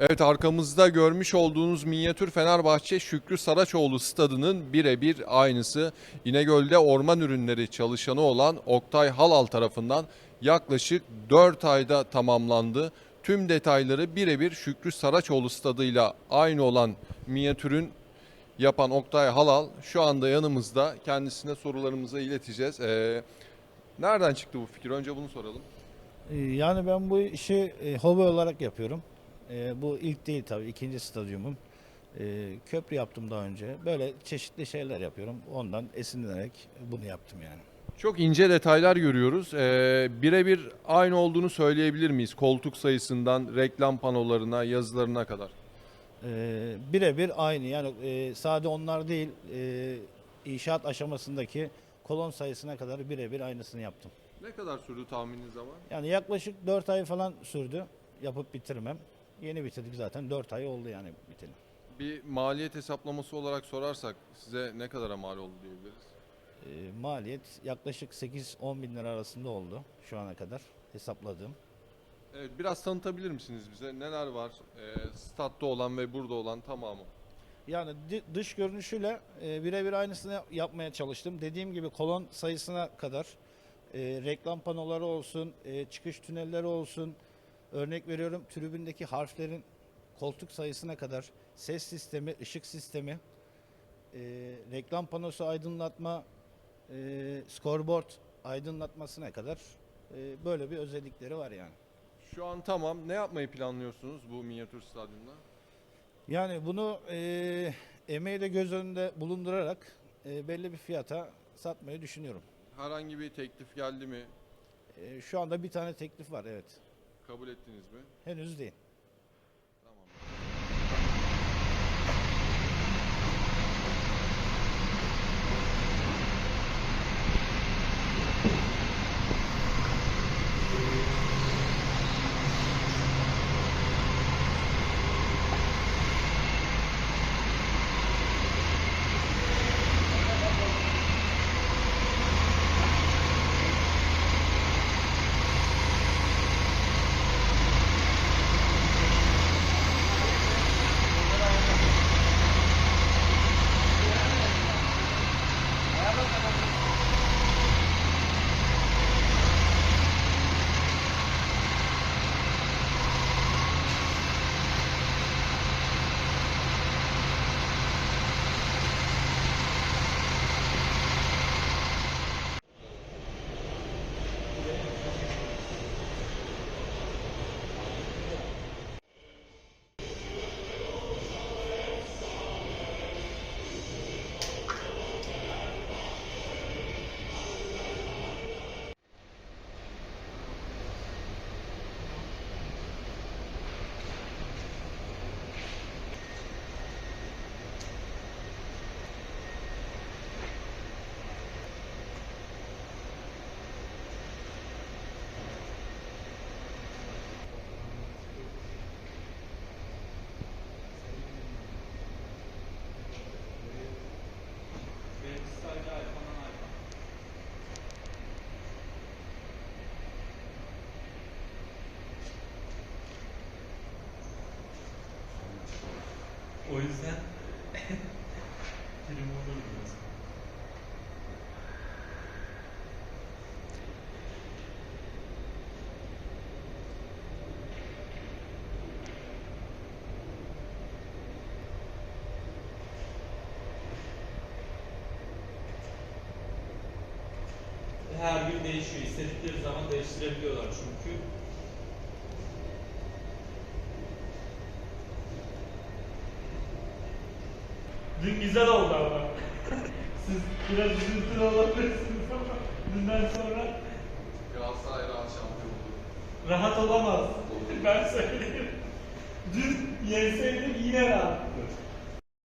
Evet arkamızda görmüş olduğunuz minyatür Fenerbahçe Şükrü Saraçoğlu stadının birebir aynısı. İnegöl'de orman ürünleri çalışanı olan Oktay Halal tarafından yaklaşık 4 ayda tamamlandı. Tüm detayları birebir Şükrü Saraçoğlu stadıyla aynı olan minyatürün yapan Oktay Halal şu anda yanımızda. Kendisine sorularımızı ileteceğiz. Ee, nereden çıktı bu fikir? Önce bunu soralım. Ee, Yani ben bu işi e, hobi olarak yapıyorum. E, bu ilk değil tabii, ikinci stadyumum. E, köprü yaptım daha önce. Böyle çeşitli şeyler yapıyorum. Ondan esinlenerek bunu yaptım yani. Çok ince detaylar görüyoruz. Ee, birebir aynı olduğunu söyleyebilir miyiz? Koltuk sayısından reklam panolarına, yazılarına kadar. E, Birebir aynı. Yani e, sade onlar değil, e, inşaat aşamasındaki kolon sayısına kadar birebir aynısını yaptım. Ne kadar sürdü tahmini zaman? Yani yaklaşık 4 ay falan sürdü yapıp bitirmem. Yeni bitirdik zaten. 4 ay oldu yani bitelim. Bir maliyet hesaplaması olarak sorarsak size ne kadara mal oldu diyebiliriz? E, maliyet yaklaşık 8-10 bin lira arasında oldu şu ana kadar hesapladığım. Evet, biraz tanıtabilir misiniz bize? Neler var? Ee, statta olan ve burada olan tamamı. Yani dış görünüşüyle e, birebir aynısını yapmaya çalıştım. Dediğim gibi kolon sayısına kadar e, reklam panoları olsun, e, çıkış tünelleri olsun. Örnek veriyorum tribündeki harflerin koltuk sayısına kadar ses sistemi, ışık sistemi, e, reklam panosu aydınlatma, e, scoreboard aydınlatmasına kadar e, böyle bir özellikleri var yani. Şu an tamam. Ne yapmayı planlıyorsunuz bu minyatür stadyumda? Yani bunu e, emeği de göz önünde bulundurarak e, belli bir fiyata satmayı düşünüyorum. Herhangi bir teklif geldi mi? E, şu anda bir tane teklif var evet. Kabul ettiniz mi? Henüz değil. Tamam. O yüzden prim olur biraz. Her gün değişiyor. İstedikleri zaman değiştirebiliyorlar çünkü. Dün güzel oldu ama. Siz biraz üzüntülü olabilirsiniz ama dünden sonra Galatasaray rahat şampiyon olur. rahat olamaz. Ben söyleyeyim. Dün yenseydik yine rahattı.